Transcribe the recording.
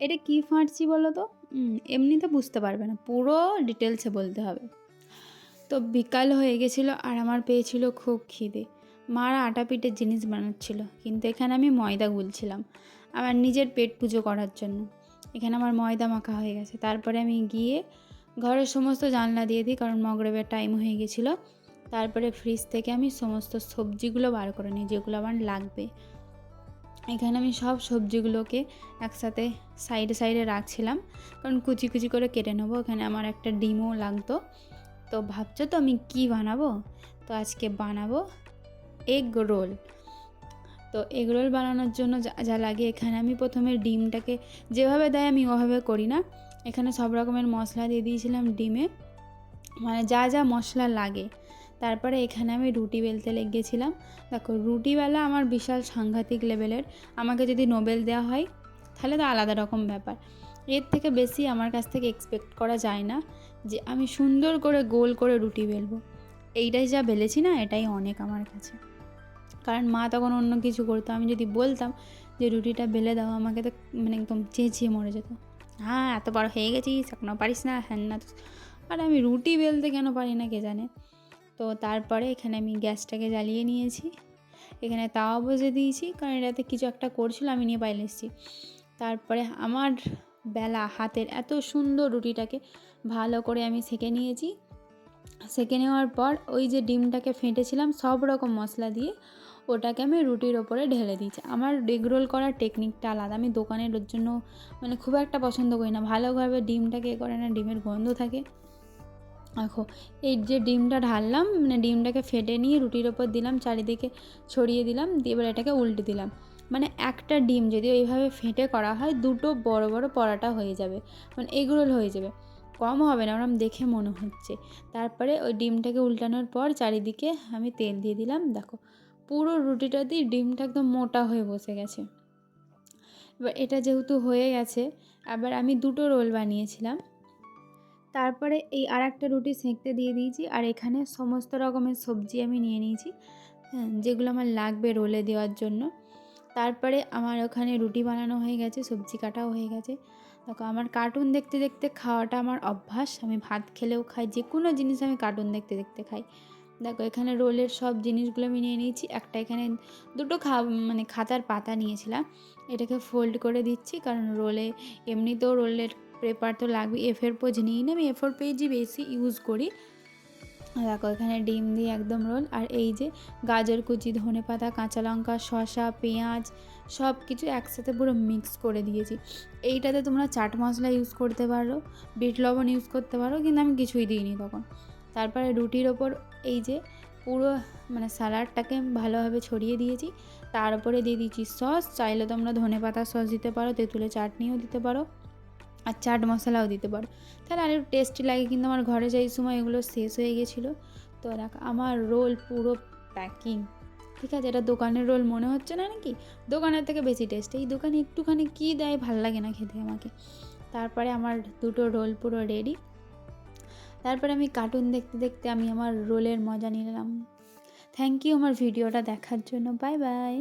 এটা কী ফাঁটছি বলো তো? উম, এমনিতে বুঝতে পারবে না। পুরো ডিটেলসে বলতে হবে। তো বিকাল হয়ে গেছিল আর আমার পেয়েছিল খুব খিদে। মারা আটা পিঠের জিনিস বানাচ্ছিল কিন্তু এখানে আমি ময়দা গুলছিলাম। আমার নিজের পেট পুজো করার জন্য। এখানে আমার ময়দা মাখা হয়ে গেছে। তারপরে আমি গিয়ে ঘরের সমস্ত জানলা দিয়ে দিই কারণ মগরবের টাইম হয়ে গেছিল। তারপরে ফ্রিজ থেকে আমি সমস্ত সবজিগুলো বার করে নিই যেগুলো আমার লাগবে। এখানে আমি সব সবজিগুলোকে একসাথে সাইডে সাইডে রাখছিলাম। কারণ কুচি কুচি করে কেটে নেব। এখানে আমার একটা ডিমও লাগতো। তো ভাবছ তো আমি কি বানাবো? তো আজকে বানাবো এগ রোল তো এগ রোল বানানোর জন্য যা যা লাগে এখানে আমি প্রথমে ডিমটাকে যেভাবে দেয় আমি ওভাবে করি না। এখানে সব রকমের মশলা দিয়ে দিয়েছিলাম ডিমে। মানে যা যা মশলা লাগে। তারপরে এখানে আমি রুটি বেলতে লেগেছিলাম দেখো রুটিবেলা আমার বিশাল সাংঘাতিক লেভেলের। আমাকে যদি নোবেল দেওয়া হয়, তাহলে তো আলাদা রকম ব্যাপার। এর থেকে বেশি আমার কাছ থেকে এক্সপেক্ট করা যায় না যে আমি সুন্দর করে গোল করে রুটি বেলবো। এইটাই যা বেলেছি না, এটাই অনেক আমার কাছে। কারণ মা তখন অন্য কিছু করতো। আমি যদি বলতাম যে, রুটিটা বেলে দাও, আমাকে তো মানে একদম চেঁচিয়ে মরে যেত। হ্যাঁ এত বড় হয়ে গেছিস এখনও পারিস না? হ্যান না। আর আমি রুটি বেলতে কেন পারি না, কে জানে? তো তারপরে এখানে আমি গ্যাসটাকে জ্বালিয়ে নিয়েছি। এখানে তাওয়া বসে দিয়েছি, কারণ এটাতে কিছু একটা করছিল, আমি নিয়ে বাইরে এসেছি। তারপরে আমার বেলা হাতের এত সুন্দর রুটিটাকে ভালো করে আমি সেঁকে নিয়েছি। সেঁকে নেওয়ার পর ওই যে ডিমটাকে ফেটেছিলাম, সব রকম মশলা দিয়ে ওটাকে আমি রুটির ওপরে ঢেলে দিয়েছি। আমার এগ রোল করার টেকনিকটা আলাদা, আমি দোকানের জন্য মানে খুব একটা পছন্দ করি না। ভালোভাবে ডিমটাকে এ করে না, ডিমের গন্ধ থাকে। দেখো, এই যে ডিমটা ঢাললাম মানে ডিমটাকে ফেটে নিয়ে রুটির ওপর দিলাম, চারিদিকে ছড়িয়ে দিলাম, দিয়ে এবার এটাকে উল্টে দিলাম। মানে একটা ডিম যদি ওইভাবে ফেটে করা হয়, দুটো বড় বড় পরাটা হয়ে যাবে মানে এগরোল হয়ে যাবে। কম হবে না, ওরম দেখে মনে হচ্ছে। তারপরে ওই ডিমটাকে উল্টানোর পর চারিদিকে আমি তেল দিয়ে দিলাম, দেখো। পুরো রুটিটা দিয়ে ডিমটা একদম মোটা হয়ে বসে গেছে। এবার এটা যেহেতু হয়ে গেছে, আবার আমি দুটো রোল বানিয়েছিলাম। তারপরে এই আর একটা রুটি সেঁকতে দিয়ে দিয়েছি আর এখানে সমস্ত রকমের সবজি আমি নিয়ে নিয়েছি হ্যাঁ যেগুলো আমার লাগবে রোলে দেওয়ার জন্য। তারপরে আমার ওখানে রুটি বানানো হয়ে গেছে, সবজি কাটাও হয়ে গেছে। দেখো, আমার কার্টুন দেখতে দেখতে খাওয়াটা আমার অভ্যাস। আমি ভাত খেলেও খাই যে কোনো জিনিস আমি কার্টুন দেখতে দেখতে খাই। দেখো, এখানে রোলের সব জিনিসগুলো আমি নিয়ে নিয়েছি। একটা এখানে দুটো খা মানে খাতার পাতা নিয়েছিলাম। এটাকে ফোল্ড করে দিচ্ছি, কারণ রোলে এমনিতেও রোলের পেপার তো লাগবে এফের পোজ নিই না আমি এফোর পেজই বেশি ইউজ করি। দেখো এখানে ডিম দিয়ে একদম রোল, আর এই যে গাজর কুচি, ধনে পাতা, কাঁচা লঙ্কা, শসা, পেঁয়াজ সব কিছু একসাথে পুরো মিক্স করে দিয়েছি। এইটাতে তোমরা চাট মশলা ইউজ করতে পারো, বিট লবণ ইউজ করতে পারো, কিন্তু আমি কিছুই দিইনি তখন। তারপরে রুটির ওপর এই যে পুরো মানে স্যালাডটাকে ভালোভাবে ছড়িয়ে দিয়েছি। তার উপরে দিয়ে দিয়েছি সস, চাইলে তোমরা ধনে পাতা সস দিতে পারো, তেঁতুলের চাটনিও দিতে পারো। আর চাট মশলাও দিতে পারো। তাহলে আর একটু টেস্টি লাগে, কিন্তু আমার ঘরে যাই সময় এগুলো শেষ হয়ে গেছিল, তো দেখ আমার রোল পুরো প্যাকিং ঠিক আছে, এটা দোকানের রোল মনে হচ্ছে না নাকি? দোকানের থেকে বেশি টেস্ট এই দোকানে একটুখানি কী দেয় ভালো লাগে না খেতে আমাকে। তারপরে আমার দুটো রোল পুরো রেডি তারপরে আমি কার্টুন দেখতে দেখতে আমি আমার রোলের মজা নিলাম। থ্যাংক ইউ আমার ভিডিওটা দেখার জন্য। Bye bye